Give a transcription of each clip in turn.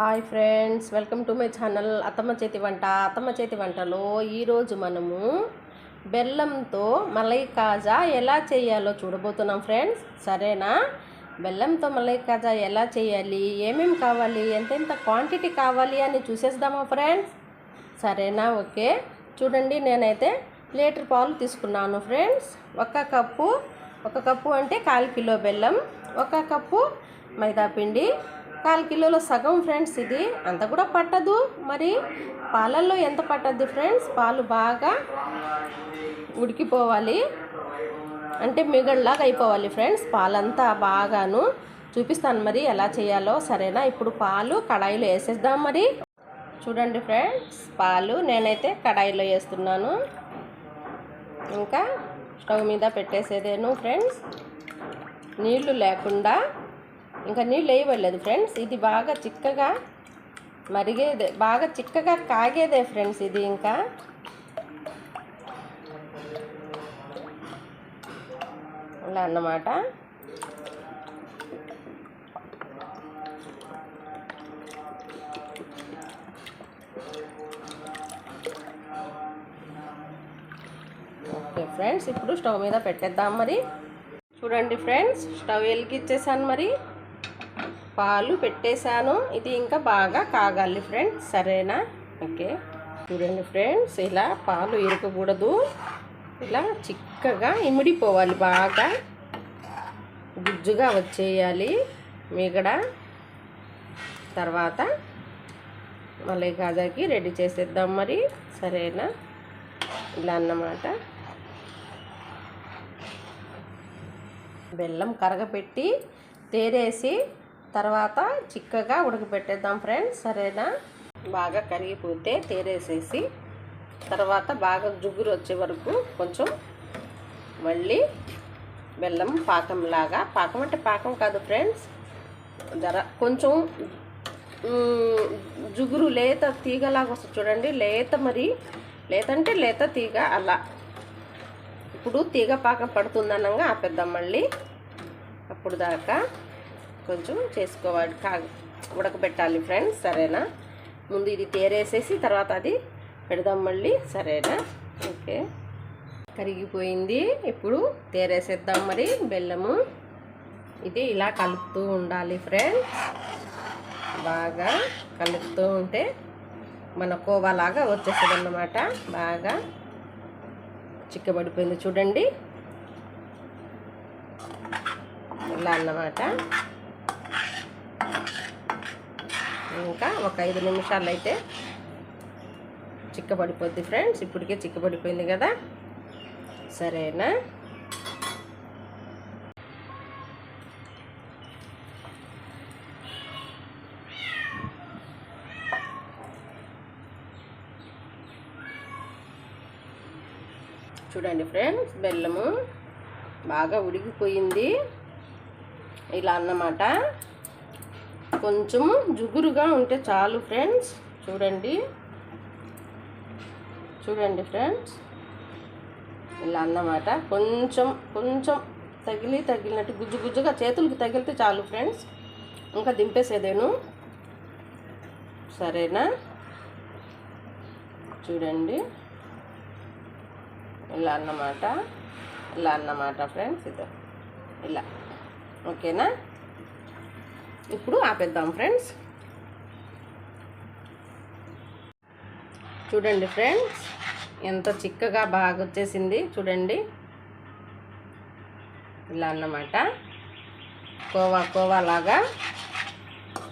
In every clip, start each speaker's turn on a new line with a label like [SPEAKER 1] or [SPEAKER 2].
[SPEAKER 1] Hi friends welcome to my channel అత్తమ్మ చేతి వంట అత్తమ్మ చేతి వంటలో ఈరోజు మనము బెల్లంతో మలై కాజా ఎలా చేయాలో చూడబోతున్నాం ఫ్రెండ్స్ సరేనా? బెల్లంతో మలై కాజా ఎలా చేయాలి? ఏమేమి కావాలి? ఎంతెంత క్వాంటిటీ కావాలి అని చూసేద్దామా ఫ్రెండ్స్ సరేనా? ఓకే. చూడండి నేనైతే లీటర్ పాలు తీసుకున్నాను ఫ్రెండ్స్ ఒక కప్పు ఒక కప్పు అంటే కాల్ కిలో బెల్లం ఒక కప్పు మైదా పిండి కాలు కిలోలో సగం ఫ్రెండ్స్ ఇది. అంత కూడా పట్టదు. మరి పాలల్లో ఎంత పట్టద్ది ఫ్రెండ్స్? పాలు బాగా ఉడికిపోవాలి. అంటే మిగళ్ళలాగా అయిపోవాలి ఫ్రెండ్స్ పాలంతా బాగాను. చూపిస్తాను మరి ఎలా చేయాలో. సరేనా? ఇప్పుడు పాలు కడాయిలో వేసేద్దాం మరి. చూడండి ఫ్రెండ్స్ పాలు నేనైతే కడాయిలో వేస్తున్నాను. ఇంకా స్టవ్ మీద పెట్టేసేదేను ఫ్రెండ్స్. నీళ్ళు లేకుండా ఇంకా నీళ్ళు వేయబడలేదు ఫ్రెండ్స్. ఇది బాగా చిక్కగా మరిగేదే బాగా చిక్కగా కాగేదే ఫ్రెండ్స్ ఇది ఇంకా. అలా అన్నమాట. ఓకే ఫ్రెండ్స్ ఇప్పుడు స్టవ్ మీద పెట్టేద్దాం మరి. చూడండి ఫ్రెండ్స్ స్టవ్ వెలిగిచ్చేసాను మరి. పాలు పెట్టేశాను. ఇది ఇంకా బాగా కాగాలి ఫ్రెండ్స్ సరేనా? ఓకే. చూడండి ఫ్రెండ్స్ ఇలా పాలు ఇరకకూడదు ఇలా చిక్కగా ఇమిడిపోవాలి బాగా. గుజ్జుగా వచ్చేయాలి. మిగడ. తర్వాత మళ్ళీ కాజాకి రెడీ చేసేద్దాం మరి. సరేనా? ఇలా అన్నమాట. బెల్లం కరగపెట్టి తేరేసి తర్వాత చిక్కగా ఉడకబెట్టేద్దాం ఫ్రెండ్స్ సరేనా? బాగా కరిగిపోతే తేరేసేసి తర్వాత బాగా జుగురు వచ్చే వరకు కొంచెం మళ్ళీ బెల్లం పాకంలాగా పాకం అంటే పాకం కాదు ఫ్రెండ్స్ జర కొంచెం జుగురు లేత తీగలాగా వస్తుంది చూడండి లేత మరి లేత అంటే లేత తీగ అలా. ఇప్పుడు తీగ పాకం పడుతుందనగా ఆపేద్దాం మళ్ళీ. అప్పుడు దాకా కొంచెం చేసుకోవాలి. కా ఉడకబెట్టాలి ఫ్రెండ్స్ సరేనా? ముందు ఇది తేరేసేసి తర్వాత అది పెడదాం మళ్ళీ సరేనా? ఓకే. కరిగిపోయింది. ఇప్పుడు తేరేసేద్దాం మరి బెల్లము. ఇది ఇలా కలుపుతూ ఉండాలి ఫ్రెండ్స్. బాగా కలుపుతూ ఉంటే మన కోవాలాగా వచ్చేస్తుంది అన్నమాట బాగా చిక్కబడిపోయింది చూడండి. ఇలా అన్నమాట. ఇంకా ఒక ఐదు నిమిషాలు అయితే చిక్కబడిపోద్ది ఫ్రెండ్స్. ఇప్పటికే చిక్కబడిపోయింది కదా. సరేనా? చూడండి ఫ్రెండ్స్ బెల్లము బాగా ఉడికిపోయింది. ఇలా అన్నమాట. కొంచెం జుగురుగా ఉంటే చాలు ఫ్రెండ్స్. చూడండి. చూడండి ఫ్రెండ్స్. ఇలా అన్నమాట. కొంచెం కొంచెం తగిలి తగిలినట్టు గుజ్జు గుజ్జుగా చేతులకు తగిలితే చాలు ఫ్రెండ్స్. ఇంకా దింపేసేదేను. సరేనా? చూడండి. ఇలా అన్నమాట. ఇలా అన్నమాట ఫ్రెండ్స్. ఇది. ఇలా. ఓకేనా? ఇప్పుడు ఆపేద్దాం ఫ్రెండ్స్ చూడండి ఫ్రెండ్స్ ఎంత చిక్కగా బాగా వచ్చేసింది చూడండి. ఇలా అన్నమాట. కోవా కోవా లాగా.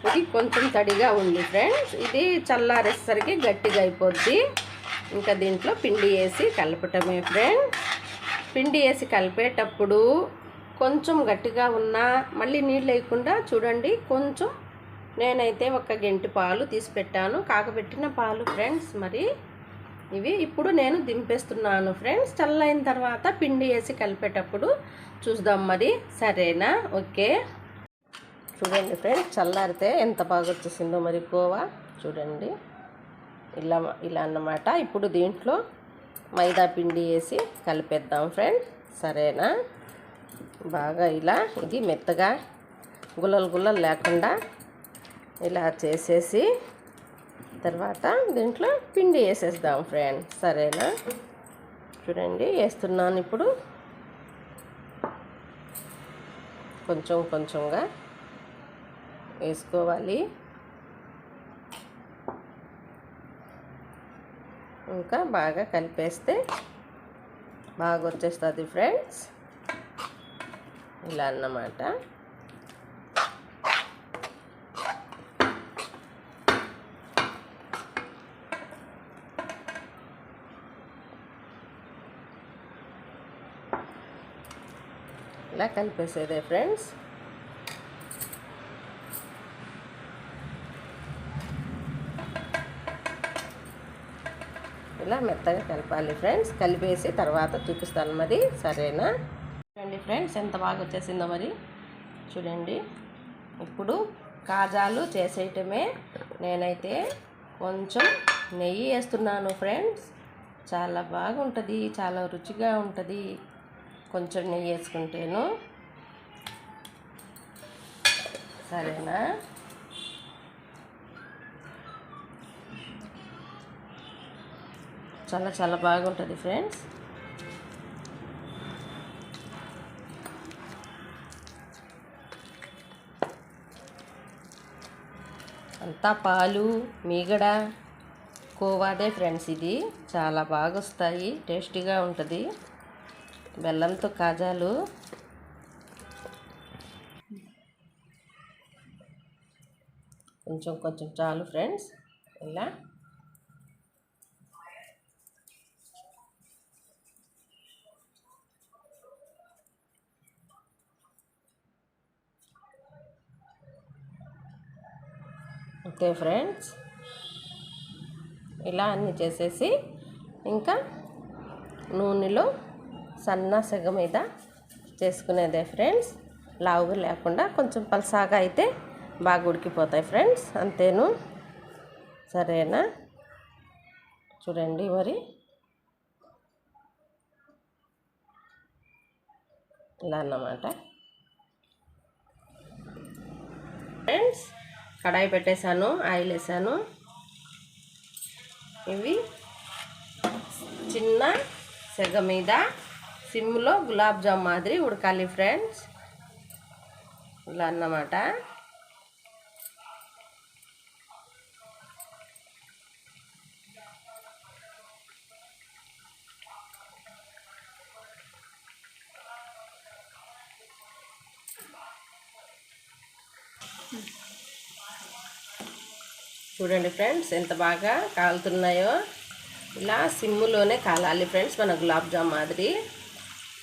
[SPEAKER 1] ఇది కొంచెం తడిగా ఉంది ఫ్రెండ్స్ ఇది చల్లారేసరికి గట్టిగా అయిపోద్ది. ఇంకా దీంట్లో పిండి వేసి కలపటమే ఫ్రెండ్స్ పిండి వేసి కలిపేటప్పుడు కొంచెం గట్టిగా ఉన్నా మళ్ళీ నీళ్ళు వేయకుండా చూడండి కొంచెం నేనైతే ఒక గంటి పాలు తీసి పెట్టాను. కాకబెట్టిన పాలు ఫ్రెండ్స్ మరి ఇవి ఇప్పుడు నేను దింపేస్తున్నాను ఫ్రెండ్స్. చల్లైన తర్వాత పిండి వేసి కలిపేటప్పుడు చూద్దాం మరి. సరేనా? ఓకే. చూడండి ఫ్రెండ్స్ చల్లారితే ఎంత బాగా వచ్చేసిందో మరి కోవా చూడండి. ఇలా ఇలా అన్నమాట. ఇప్పుడు దీంట్లో మైదా పిండి వేసి కలిపేద్దాం ఫ్రెండ్స్. సరేనా? బాగా ఇలా ఇది మెత్తగా గుల్లలు గుల్లలు లేకుండా ఇలా చేసేసి తర్వాత దీంట్లో పిండి వేసేద్దాం ఫ్రెండ్స్ సరేనా? చూడండి వేస్తున్నాను ఇప్పుడు. కొంచెం కొంచెంగా వేసుకోవాలి. ఇంకా బాగా కలిపేస్తే బాగా వచ్చేస్తుంది ఫ్రెండ్స్ ఇలా అన్నమాట. ఇలా కలిపేసేదే ఫ్రెండ్స్. ఇలా మెత్తగా కలపాలి ఫ్రెండ్స్. కలిపేసి తర్వాత చూపిస్తాను మరి. సరేనా? ఫ్రెండ్స్ ఎంత బాగా వచ్చేసిందో మరి. చూడండి. ఇప్పుడు కాజాలు చేసేయటమే. నేనైతే కొంచెం నెయ్యి వేస్తున్నాను ఫ్రెండ్స్. చాలా బాగుంటుంది చాలా రుచిగా ఉంటుంది. కొంచెం నెయ్యి వేసుకుంటేను. సరేనా? చాలా చాలా బాగుంటుంది ఫ్రెండ్స్. అంతా పాలు మీగడ కోవాదే ఫ్రెండ్స్ ఇది. చాలా బాగా వస్తాయి టేస్టీగా ఉంటుంది. బెల్లంతో కాజాలు. కొంచెం కొంచెం చాలు ఫ్రెండ్స్. ఇలా. Okay friends. ఇలా అన్నీ చేసేసి ఇంకా నూనెలో సన్న సెగ మీద చేసుకునేదే ఫ్రెండ్స్. లావుగా లేకుండా కొంచెం పలసాగా అయితే బాగా ఉడికిపోతాయి ఫ్రెండ్స్. అంతేను. సరేనా? చూడండి మరి. ఇలా అన్నమాట. ఫ్రెండ్స్ కడాయి పెట్టేశాను ఆయిల్ వేసాను. ఇవి చిన్న సెగ మీద సిమ్లో గులాబ్ జామ్ మాదిరి ఉడకాలి ఫ్రెండ్స్. ఇలా అన్నమాట. చూడండి ఫ్రెండ్స్ ఎంత బాగా కాలుతున్నాయో. ఇలా సిమ్ములోనే కాలాలి ఫ్రెండ్స్ మన గులాబ్ జామ్ మాదిరి.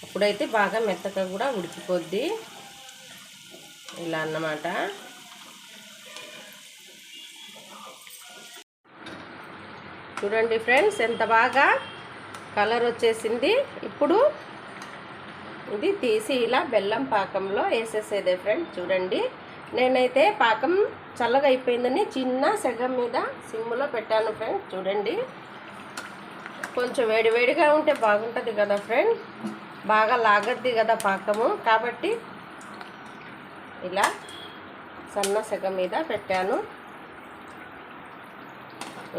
[SPEAKER 1] అప్పుడైతే బాగా మెత్తగా కూడా ఉడికిపోద్ది. ఇలా అన్నమాట. చూడండి ఫ్రెండ్స్ ఎంత బాగా కలర్ వచ్చేసింది. ఇప్పుడు ఇది తీసి ఇలా బెల్లం పాకంలో వేసేసేదే ఫ్రెండ్స్ చూడండి. నేనైతే పాకం చల్లగా అయిపోయిందని చిన్న సెగం మీద సిమ్లో పెట్టాను ఫ్రెండ్ చూడండి. కొంచెం వేడివేడిగా ఉంటే బాగుంటుంది కదా ఫ్రెండ్ బాగా లాగద్ది కదా పాకము. కాబట్టి ఇలా సన్న సెగ మీద పెట్టాను.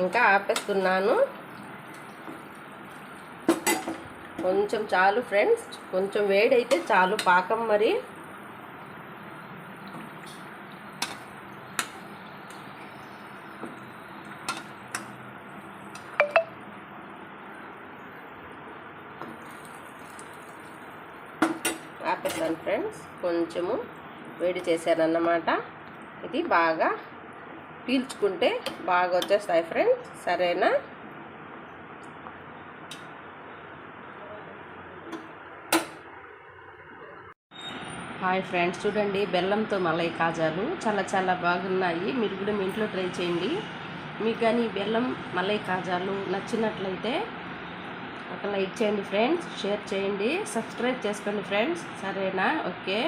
[SPEAKER 1] ఇంకా ఆపేస్తున్నాను. కొంచెం చాలు ఫ్రెండ్స్ కొంచెం వేడైతే చాలు పాకం మరి. ఆపేద్దాను ఫ్రెండ్స్. కొంచెము వేడి చేశానన్నమాట ఇది బాగా పీల్చుకుంటే బాగా వచ్చేస్తాయి ఫ్రెండ్స్. సరేనా? Hi friends. చూడండి బెల్లంతో మలై కాజాలు చాలా చాలా బాగున్నాయి. మీరు కూడా మీ ఇంట్లో ట్రై చేయండి. మీకు కానీ బెల్లం మలై కాజాలు నచ్చినట్లయితే ఒక లైక్ చేయండి ఫ్రెండ్స్ షేర్ చేయండి సబ్స్క్రైబ్ చేసుకోండి ఫ్రెండ్స్. సరేనా? ఓకే.